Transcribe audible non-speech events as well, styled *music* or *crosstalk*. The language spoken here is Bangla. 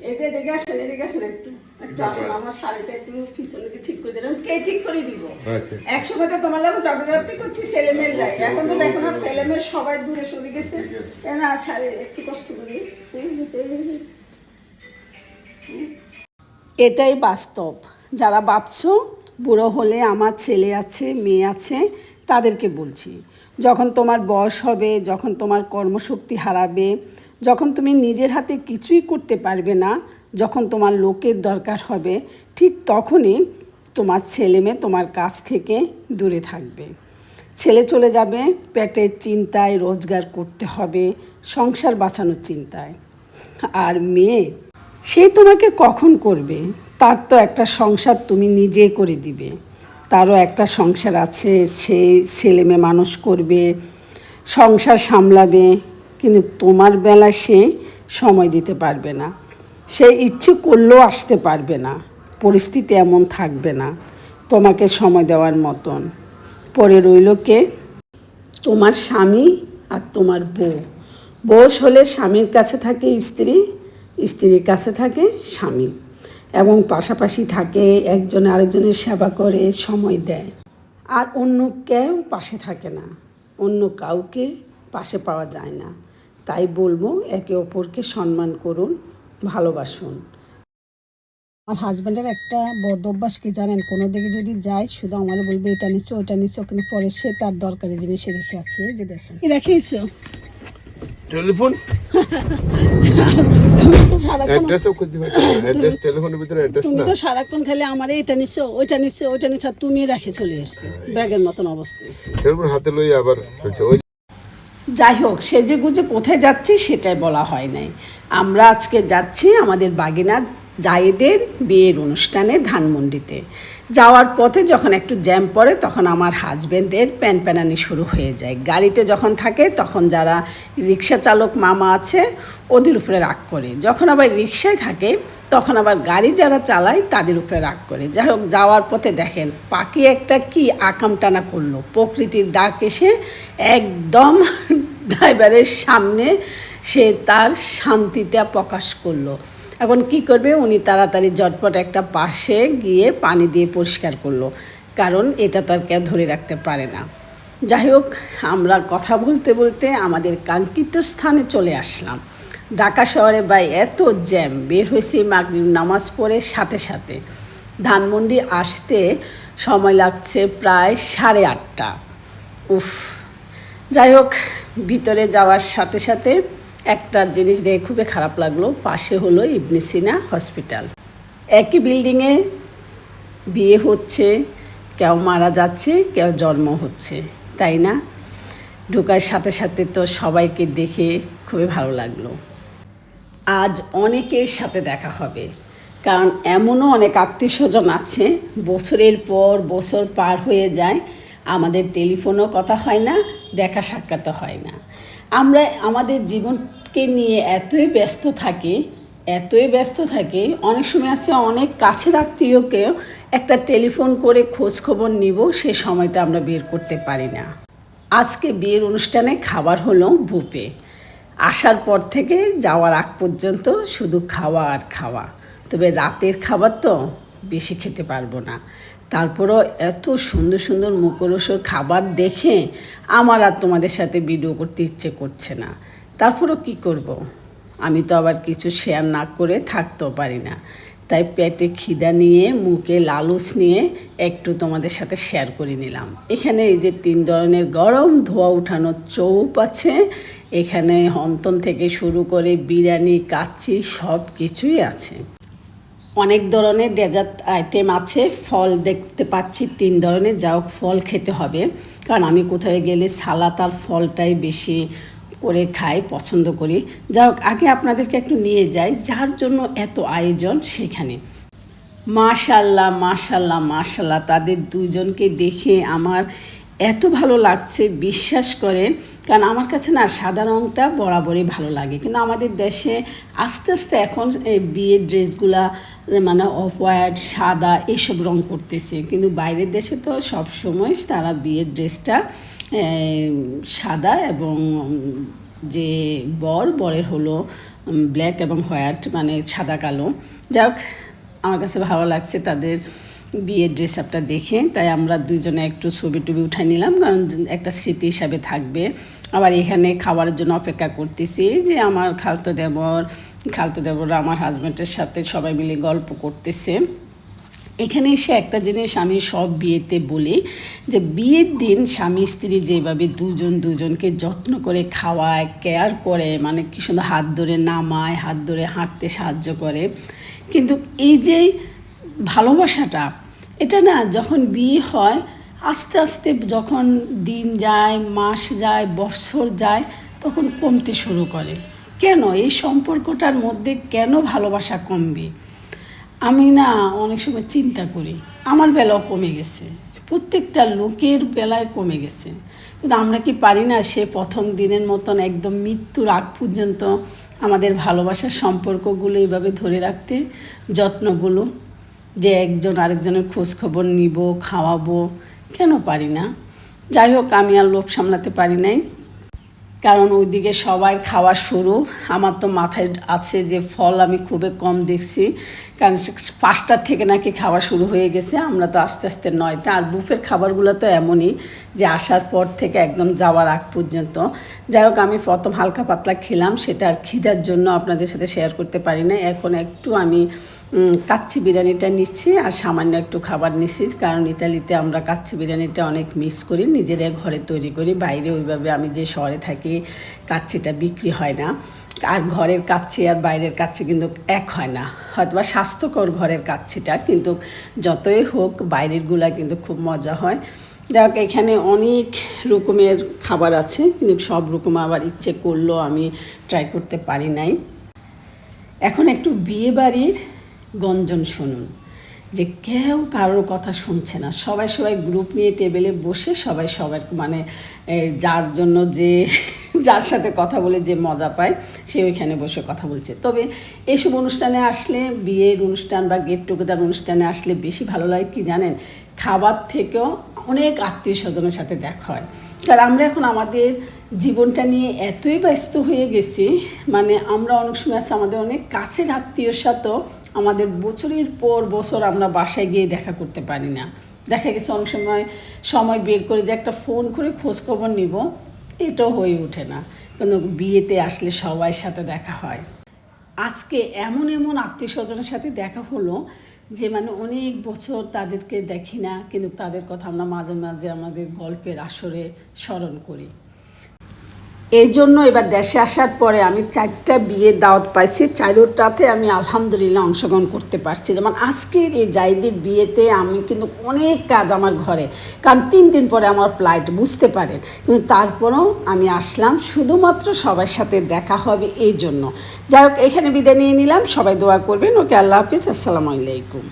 যে এদিকে আসেন এদিকে আসেন একটু একটু আসেন আমার শাড়িটা একটু পিছনে ঠিক করে দিলাম। কে ঠিক করে দিব? আচ্ছা। এক সময় তো তোমার জগজাতি করছি ছেলে মেয়ের লাই এখন তো দেখো না ছেলে মেয়ে সবাই দূরে সরে গেছে। আর শাড়ি একটু কষ্ট করি। এটাই বাস্তব। যারা ভাবছ বুড়ো হলে আমার ছেলে আছে মেয়ে আছে তাদেরকে বলছি যখন তোমার বয়স হবে যখন তোমার কর্মশক্তি হারাবে যখন তুমি নিজের হাতে কিছুই করতে পারবে না, যখন তোমার লোকের দরকার হবে, ঠিক তখনই তোমার ছেলে মেয়ে তোমার কাছ থেকে দূরে থাকবে। ছেলে চলে যাবে, পেটের চিন্তায় রোজগার করতে হবে, সংসার বাঁচানোর চিন্তায়। আর মেয়ে, সে তোমাকে কখন করবে? তার তো একটা সংসার তুমি নিজে করে দিবে। তারও একটা সংসার আছে, সে ছেলে মেয়ে মানুষ করবে, সংসার সামলাবে কিন্তু তোমার বেলা সে সময় দিতে পারবে না। সে ইচ্ছে করলেও আসতে পারবে না। পরিস্থিতি এমন থাকবে না। তোমাকে সময় দেওয়ার মতন। পরে রইল কে? তোমার স্বামী আর তোমার বউ। বয়স হলে স্বামীর কাছে থাকে স্ত্রী, স্ত্রীর কাছে থাকে স্বামী। এবং পাশাপাশি থাকে একজন আরেকজনের সেবা করে, সময় দেয়। আর অন্য কেউ পাশে থাকে না। অন্য কাউকে পাশে পাওয়া যায় না। তাই বলব একে অপরকে সম্মান করুন ভালোবাসুন। আমার হাজব্যান্ডের একটা বদ অভ্যাস কি জানেন? কোনো দিকে যদি যায় শুধু আমার বলবে এটা নিচ্ছে ওটা নিচ্ছে ওখানে পরে সে তার দরকারি জিনিস রেখে আছে যে দেখেন। রেখেছো? টেলিফোন? তুমি তো সারাক্ষণ হয় খালি আমার এটা নিচ্ছে ওইটা নিচ্ছে ওইটা নিচ্ছে তুমি রেখে চলে এসছো। ব্যাগের মতন অবস্থা হাতে লই আবার যাই হোক সেজে গুজে কোথায় যাচ্ছি সেটাই বলা হয় নাই। আমরা আজকে যাচ্ছি আমাদের বাগিনা জায়েদের বিয়ের অনুষ্ঠানে ধানমন্ডিতে। যাওয়ার পথে যখন একটু জ্যাম পড়ে, তখন আমার হাজব্যান্ডের প্যান প্যানানি শুরু হয়ে যায়। গাড়িতে যখন থাকে, তখন যারা রিক্সা চালক মামা আছে, ওদের উপরে রাগ করে। যখন আবার রিক্সায় থাকে, তখন আবার গাড়ি যারা চালায়, তাদের উপরে রাগ করে। যাই হোক, যাওয়ার পথে দেখেন, পাখি একটা কি আকাম টানা করল। প্রকৃতির ডাক এসে একদম *laughs* ড্রাইভারের সামনে সে তার শান্তিটা প্রকাশ করল। এখন কি করবে, উনি তাড়াতাড়ি জটপট একটা পাশে গিয়ে পানি দিয়ে পরিষ্কার করল। কারণ এটা তো আর কেউ ধরে রাখতে পারে না। যাই হোক, আমরা কথা বলতে বলতে আমাদের কাঙ্ক্ষিত স্থানে চলে আসলাম। ঢাকা শহরে বাই এত জ্যাম, বের হয়েছি মাগরিব নামাজ পড়ে সাথে সাথে। ধানমন্ডি আসতে সময় লাগছে প্রায় সাড়ে আটটা। উফ, যাই হোক, ভিতরে যাওয়ার সাথে সাথে একটা জিনিস দেখে খুবই খারাপ লাগল। পাশে হলো ইবনে সিনা হসপিটাল। একই বিল্ডিংয়ে বিয়ে হচ্ছে, কেউ মারা যাচ্ছে, কেউ জন্ম হচ্ছে, তাই না? ঢোকার সাথে সাথে তো সবাইকে দেখে খুবই ভালো লাগল। আজ অনেকের সাথে দেখা হবে, কারণ এমনও অনেক আত্মীয় স্বজন আছে, বছরের পর বছর পার হয়ে যায়, আমাদের টেলিফোনও কথা হয় না, দেখা সাক্ষাৎ হয় না। আমরা আমাদের জীবনকে নিয়ে এতই ব্যস্ত থাকে, এতই ব্যস্ত থাকে, অনেক সময় আছে অনেক কাছের আত্মীয়কেও একটা টেলিফোন করে খোঁজ খবর নিব, সে সময়টা আমরা বের করতে পারি না। আজকে বিয়ের অনুষ্ঠানে খাবার হলো বুপে আসার পর থেকে যাওয়ার আগ পর্যন্ত শুধু খাওয়া আর খাওয়া। তবে রাতের খাবার তো বেশি খেতে পারব না। তারপরও এত সুন্দর সুন্দর মুখরসর খাবার দেখে আমার আর তোমাদের সাথে ভিডিও করতে ইচ্ছে করছে না। তারপরও কি করব। আমি তো আবার কিছু শেয়ার না করে থাকতেও পারি না। তাই পেটে খিদা নিয়ে, মুখে লালুচ নিয়ে একটু তোমাদের সাথে শেয়ার করে নিলাম। এখানে এই যে তিন ধরনের গরম ধোয়া উঠানোর চৌপ আছে। এখানে হন্তন থেকে শুরু করে বিরিয়ানি, কাচ্চি সব কিছুই আছে। অনেক ধরনের ডেজার্ট আইটেম আছে। ফল দেখতে পাচ্ছি তিন ধরনের। যা ফল খেতে হবে। কারণ আমি কোথায় গেলে সালাদ আর ফলটাই বেশি করে খাই, পছন্দ করি। যা হোক, আগে আপনাদেরকে একটু নিয়ে যাই, যার জন্য এত আয়োজন সেখানে। মাশাল্লাহ মাশাল্লাহ মাশাল্লাহ, তাদের দুজনকে দেখে আমার এত ভালো লাগছে, বিশ্বাস করেন। কারণ আমার কাছে না সাদা রঙটা বরাবরই ভালো লাগে। কিন্তু আমাদের দেশে আস্তে আস্তে এখন বিয়ের ড্রেসগুলা মানে অফ হোয়াইট সাদা এইসব রং করতেছে। কিন্তু বাইরের দেশে তো সব সময় তারা বিয়ের ড্রেসটা সাদা এবং যে বর, বরের হলো ব্ল্যাক এবং হোয়াইট মানে সাদা, কালো। যাই হোক, আমার কাছে ভালো লাগছে তাদের বিয়ের ড্রেস আপটা দেখে। তাই আমরা দুজনে একটু ছবি টবি উঠাই নিলাম, কারণ একটা স্মৃতি হিসাবে থাকবে। আবার এখানে খাবারের জন্য অপেক্ষা করতেছি, যে আমার খালতো দেবর খালতো দেবর আমার হাজব্যান্ডের সাথে সবাই মিলে গল্প করতেছে। এখানে এসে একটা জিনিস আমি সব বিয়েতে বলি, যে বিয়ের দিন স্বামী স্ত্রী যেভাবে দুজন দুজনকে যত্ন করে খাওয়ায়, কেয়ার করে মানে কি সুন্দর হাত ধরে নামায়, হাত ধরে হাঁটতে সাহায্য করে। কিন্তু এই যে ভালোবাসাটা, এটা না যখন বিয়ে হয়, আস্তে আস্তে যখন দিন যায়, মাস যায়, বছর যায়, তখন কমতে শুরু করে। কেন? এই সম্পর্কটার মধ্যে কেন ভালোবাসা কমবে? আমি না অনেক সময় চিন্তা করি, আমার বেলাও কমে গেছে, প্রত্যেকটা লোকের বেলায় কমে গেছে। কিন্তু আমরা কি পারি না সে প্রথম দিনের মতন একদম মৃত্যুর আগ পর্যন্ত আমাদের ভালোবাসার সম্পর্কগুলো এইভাবে ধরে রাখতে, যত্নগুলো যে একজন আরেকজনের খোঁজ খবর নিব, খাওয়াবো, কেন পারি না? যাই হোক, আমি আর লোভ সামলাতে পারি নাই। কারণ ওইদিকে সবাই খাওয়া শুরু। আমার তো মাথায় আছে যে ফল আমি খুবই কম দেখছি। কারণ পাঁচটার থেকে নাকি খাওয়া শুরু হয়ে গেছে। আমরা তো আস্তে আস্তে নয়টা। আর বুফের খাবারগুলো তো এমনই। যে আসার পর থেকে একদম যাওয়ার আগ পর্যন্ত। যাই হোক, আমি প্রথম হালকা পাতলা খেলাম, সেটা আর খিদার জন্য আপনাদের সাথে শেয়ার করতে পারি না এখন একটু আমি কাচ্চি বিরিয়ানিটা নিচ্ছি আর সামান্য একটু খাবার নিচ্ছি, কারণ ইতালিতে আমরা কাচ্চি বিরিয়ানিটা অনেক মিস করি নিজেরা ঘরে তৈরি করি, বাইরে ওইভাবে আমি যে শহরে থাকি, কাচ্চিটা বিক্রি হয় না। আর ঘরের কাচ্চি আর বাইরের কাচ্চি কিন্তু এক হয় না। হয়তো বা স্বাস্থ্যকর ঘরের কাচ্চিটা, কিন্তু যতই হোক, বাইরেরগুলা কিন্তু খুব মজা হয়। যাক, এখানে অনেক রকমের খাবার আছে, কিন্তু সব রকম আবার ইচ্ছে করলেও আমি ট্রাই করতে পারি নাই। এখন একটু বিয়ে বাড়ির গঞ্জন শুনুন, যে কেউ কারোর কথা শুনছে না। সবাই সবাই গ্রুপ নিয়ে টেবিলে বসে সবাই সবার মানে যার জন্য যে, *laughs* যার সাথে কথা বলে যে মজা পায়, সে ওইখানে বসে কথা বলছে। তবে এইসব অনুষ্ঠানে আসলে, বিয়ের অনুষ্ঠান বা গেট টুগেদার অনুষ্ঠানে আসলে বেশি ভালো লাগে কি জানেন? খাবার থেকেও অনেক আত্মীয় স্বজনের সাথে দেখা হয়। কারণ আমরা এখন আমাদের জীবনটা নিয়ে এতই ব্যস্ত হয়ে গেছি মানে আমরা অনেক সময় আছে আমাদের অনেক কাছের আত্মীয়র সাথেও আমাদের বছরের পর বছর আমরা বাসায় গিয়ে দেখা করতে পারি না। দেখা গেছে অনেক সময় সময় বের করে যে একটা ফোন করে খোঁজখবর নিব, এটাও হয়ে ওঠে না। কিন্তু বিয়েতে আসলে সবার সাথে দেখা হয়। আজকে এমন এমন আত্মীয় স্বজনের সাথে দেখা হলো যে মানে অনেক বছর তাদেরকে দেখি না, কিন্তু তাদের কথা আমরা মাঝে মাঝে আমাদের গল্পের আসরে স্মরণ করি। এই জন্য এবার দেশে আসার পরে আমি চারটা বিয়ের দাওয়াত পাইছি। চারোটাতে আমি আলহামদুলিল্লাহ অংশগ্রহণ করতে পারছি। যেমন আজকের এই জাইদের বিয়েতে আমি কিন্তু অনেক কাজ আমার ঘরে, কারণ তিন দিন পরে আমার ফ্লাইট বুঝতে পারেন। কিন্তু তারপরেও আমি আসলাম, শুধুমাত্র সবার সাথে দেখা হবে এই জন্য। যাই হোক, এখানে বিদায় নিয়ে নিলাম। সবাই দোয়া করবেন। ওকে, আল্লাহ হাফিজ। আসসালামু আলাইকুম।